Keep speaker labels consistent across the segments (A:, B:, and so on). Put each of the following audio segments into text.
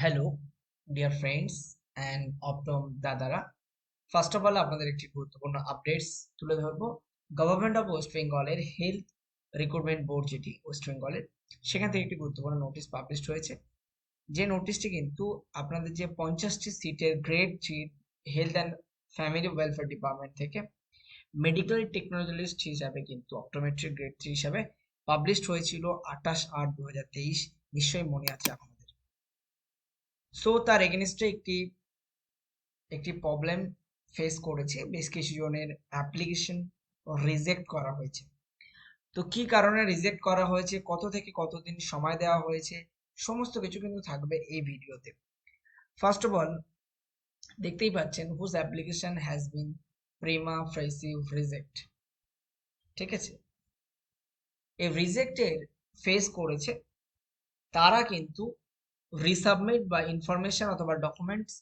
A: Hello dear friends and optom দাদারা first of all আপনাদের একটি গুরুত্বপূর্ণ আপডেটস তুলে ধরবো। গভর্নমেন্ট অফ ওয়েস্ট বেঙ্গলের হেলথ রিক্রুটমেন্ট বোর্ড যেটি ওয়েস্ট বেঙ্গলের সেখান থেকে একটি গুরুত্বপূর্ণ নোটিশ পাবলিশ হয়েছে। যে নোটিশটি কিন্তু আপনাদের যে পঞ্চাশটি সিটের grade three health and family welfare department থেকে মেডিকেল টেকনোলজিস্ট হিসাবে কিন্তু অপটোমেট্রিক গ্রেড থ্রি হিসাবে পাবলিশড হয়েছিল আঠাশ আট দু হাজার তেইশ। নিশ্চয়ই মনে আছে সো তার এগেনস্টে একটি একটি প্রবলেম ফেস করেছে। বেশ কিছু জনের অ্যাপ্লিকেশন রিজেক্ট করা হয়েছে। তো কি কারণে রিজেক্ট করা হয়েছে? কত থেকে কতদিন সময় দেওয়া হয়েছে? সমস্ত কিছু কিন্তু থাকবে এই ভিডিওতে। ফার্স্ট অফ অল দেখতেই পাচ্ছেন whose application has been prima facie rejected ঠিক আছে? এই রিজেক্টের ফেস করেছে। তারা কিন্তু রিসাবমিট বা ইনফরমেশন অথবা ডকুমেন্টস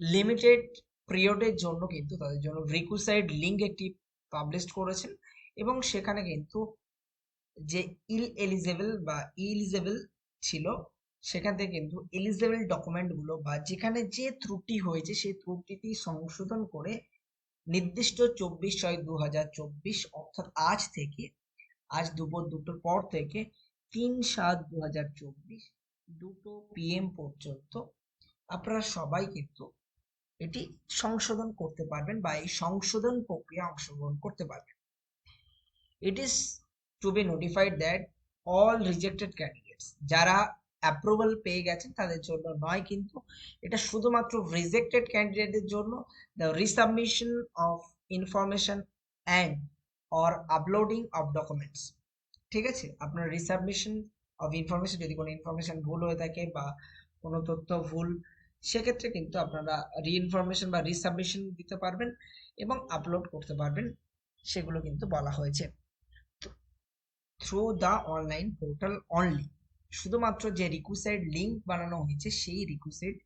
A: লিমিটেড পিরিয়ডের জন্য কিন্তু তাদের জন্য রিকুসাইড লিঙ্ক একটি পাবলিশ করেছেন এবং সেখানে কিন্তু যে ইল এলিজেবল বা ইলিজেবল ছিল, সেখান থেকে কিন্তু এলিজেবল ডকুমেন্টগুলো বা যেখানে যে ত্রুটি হয়েছে সেই ত্রুটিটি সংশোধন করে নির্দিষ্ট চব্বিশ ছয় দু হাজার চব্বিশ অর্থাৎ আজ থেকে, আজ দুপুর দুটোর পর থেকে তিন সাত দু হাজার চব্বিশ দুটো পিএম পর্যন্ত আপনারা সবাই কিন্তু এটি সংশোধন করতে পারবেন বা এই সংশোধন প্রক্রিয়া অংশগ্রহণ করতে পারবেন। It is to be notified that all rejected candidates যারা অ্যাপ্রুভাল পেয়ে গেছেন তাদের জন্য নয় কিন্তু এটা শুধুমাত্র রিজেক্টেড ক্যান্ডিডেটের জন্য the resubmission of information and or uploading of documents ঠিক আছে? আপনার রিসাবমিশন অফ ইনফরমেশন যদি কোনো ইনফরমেশন ভুল হয়ে থাকে বা কোনো তথ্য ভুল, সেক্ষেত্রে কিন্তু আপনারা রিইনফরমেশন বা রিসাবমিশন দিতে পারবেন এবং আপলোড করতে পারবেন। সেগুলো কিন্তু বলা হয়েছে। Through the online portal only শুধুমাত্র যে রিকুইসাইড লিঙ্ক বানানো হয়েছে, সেই রিকুইসাইড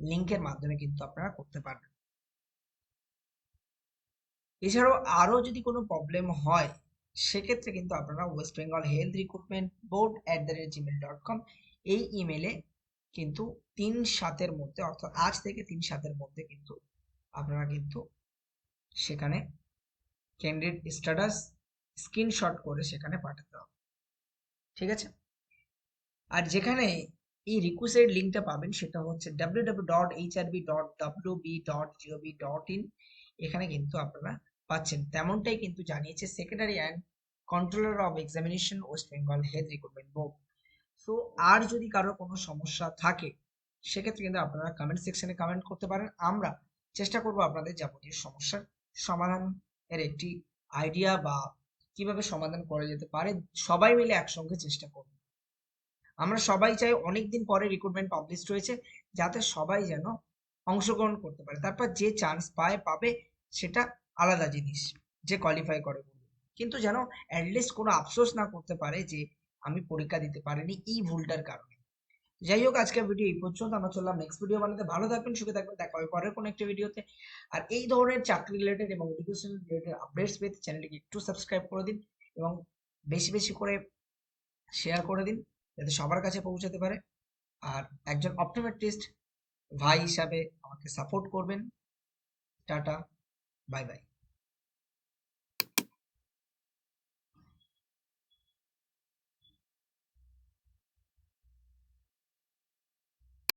A: লিঙ্কের মাধ্যমে কিন্তু আপনারা করতে পারবেন। এছাড়াও আরও যদি কোনো প্রবলেম হয় সেক্ষেত্রে কিন্তু আপনারা West Bengal health recruitment board at the rate Gmail dot com এই ইমেলে কিন্তু তিন সাতের মধ্যে, অর্থাৎ আজ থেকে তিন সাতের মধ্যে কিন্তু আপনারা কিন্তু সেখানে ক্যান্ডিডেট স্ট্যাটাস স্ক্রিনশট করে সেখানে পাঠাতে হবে। ঠিক আছে? আর যেখানে এই রিকুইসাইড লিঙ্কটা পাবেন সেটা হচ্ছে W W dot H R B dot W B dot GOV dot IN এখানে কিন্তু আপনারা পাচ্ছেন। তেমনটাই কিন্তু জানিয়েছে secretary and controller of examination West Bengal health recruitment board so আর যদি কারোর কোনো সমস্যা থাকে, সেক্ষেত্রে কিন্তু আপনারা কমেন্ট সেকশনে কমেন্ট করতে পারেন। আমরা চেষ্টা করব আপনাদের যাবতীয় সমস্যার সমাধান এর একটি আইডিয়া বা কীভাবে সমাধান করা যেতে পারে। সবাই মিলে একসঙ্গে চেষ্টা করব। আমরা সবাই চাই অনেকদিন পরে রিক্রুটমেন্ট পাবলিশ হয়েছে, যাতে সবাই যেন অংশগ্রহণ করতে পারে। তারপর যে চান্স পায়, পাবে, সেটা আলাদা জিনিস যে কোয়ালিফাই করে কিন্তু যেন অ্যাটলিস্ট কোনো আফসোস না করতে পারে যে আমি পরীক্ষা দিতে পারিনি এই ভুলটার কারণে। যাই হোক, আজকের ভিডিও এই পর্যন্ত। আমরা চললাম নেক্সট ভিডিও বানাতে। ভালো থাকবেন, সুখে থাকবেন। দেখা হবে পরের কোনো একটা ভিডিওতে আর এই ধরনের চাকরি রিলেটেড এবং এডুকেশন রিলেটেড আপডেটস পেতে চ্যানেলটিকে একটু সাবস্ক্রাইব করে দিন এবং বেশি বেশি করে শেয়ার করে দিন যাতে সবার কাছে পৌঁছাতে পারে। আর একজন অপটোমেট্রিস্ট ভাই হিসাবে আমাকে সাপোর্ট করবেন। টাটা। Bye bye.